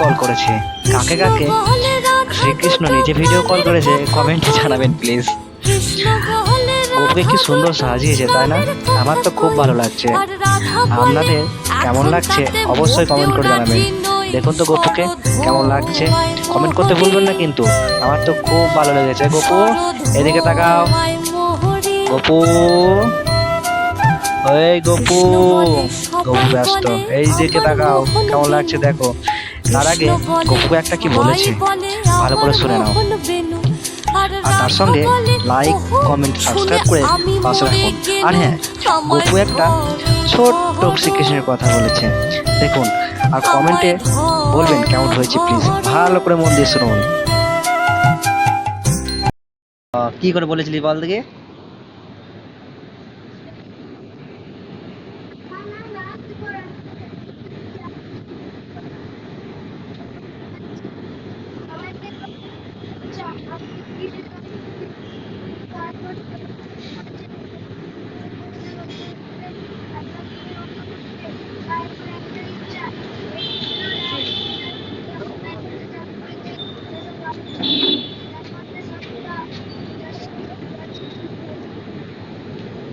Call করেছে। কাকে কাকে? শ্রীকৃষ্ণ নিজে ভিডিও কল করেছে কমেন্টে জানাবেন প্লিজ গোপুকে কি সুন্দর সাজিয়েছে, তাই না? আমার তো খুব ভালো লাগছে। আপনাদের কেমন লাগছে? অবশ্যই কমেন্ট করে জানাবেন। দেখুন তো গোপুকে কেমন লাগছে। কমেন্ট করতে ভুলবেন না কিন্তু। আমার তো খুব ভালো লেগেছে। গোপু, এদিকে তাকাও। গোপু। এই গোপু। গোপু ব্যস্ত। এই দিকে তাকাও। কেমন লাগছে দেখো। তার আগে গোপুকে একটা কি বলেছে? ভালো করে শুনে নাও। আর তার সঙ্গে লাইক কমেন্ট সাবস্ক্রাইব করে পাশে রাখুন আর হ্যাঁ গপু একটা ছোট্ট শ্রীকৃষ্ণের কথা বলেছে। দেখুন আর কমেন্টে বলবেন কেমন হয়েছে প্লিজ ভালো করে মন দিয়ে শুনুন। কি করে বলেছিলি বল দিকে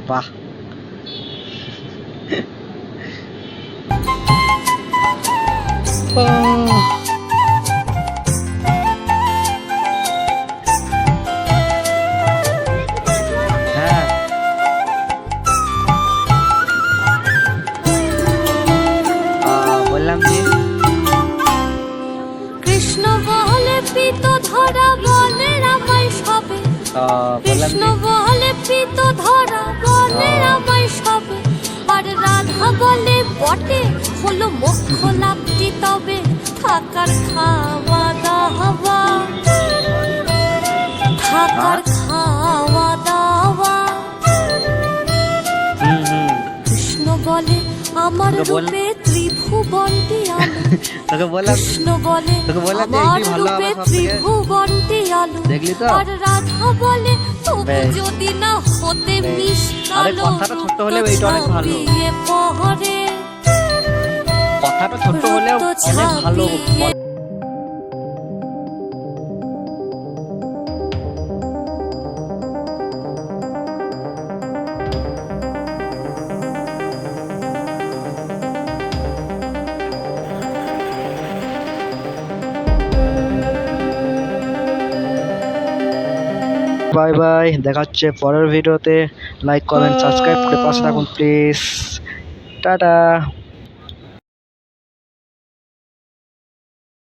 爸。কৃষ্ণ বলে পিত ধরা বলে রামাই সবে। কৃষ্ণ বলে পিত ধরা বলে। রামাই সবে। আর রাধা বলে বটে হলো মোক্ষ লাভটি তবে। থাকার খাওয়া দাওয়া। থাকার খাওয়া দাওয়া। কৃষ্ণ বলে আমার রূপে ত্রিভুবনটি আলো তোকে বললাম কৃষ্ণ বলে তোকে বললাম আমার রূপে ত্রিভুবনটি আলো দেখলি তো? আর রাধা বলে তুমি যদি না হতে। মিষ্টালো আরে কথাটা ছোট্ট হলে এইটা অনেক ভালো। কথাটা ছোট হলেও অনেক ভালো বাই বাই দেখা হচ্ছে পরের ভিডিওতে। লাইক কমেন্ট সাবস্ক্রাইব করে পাশে থাকুন প্লিজ টাটা।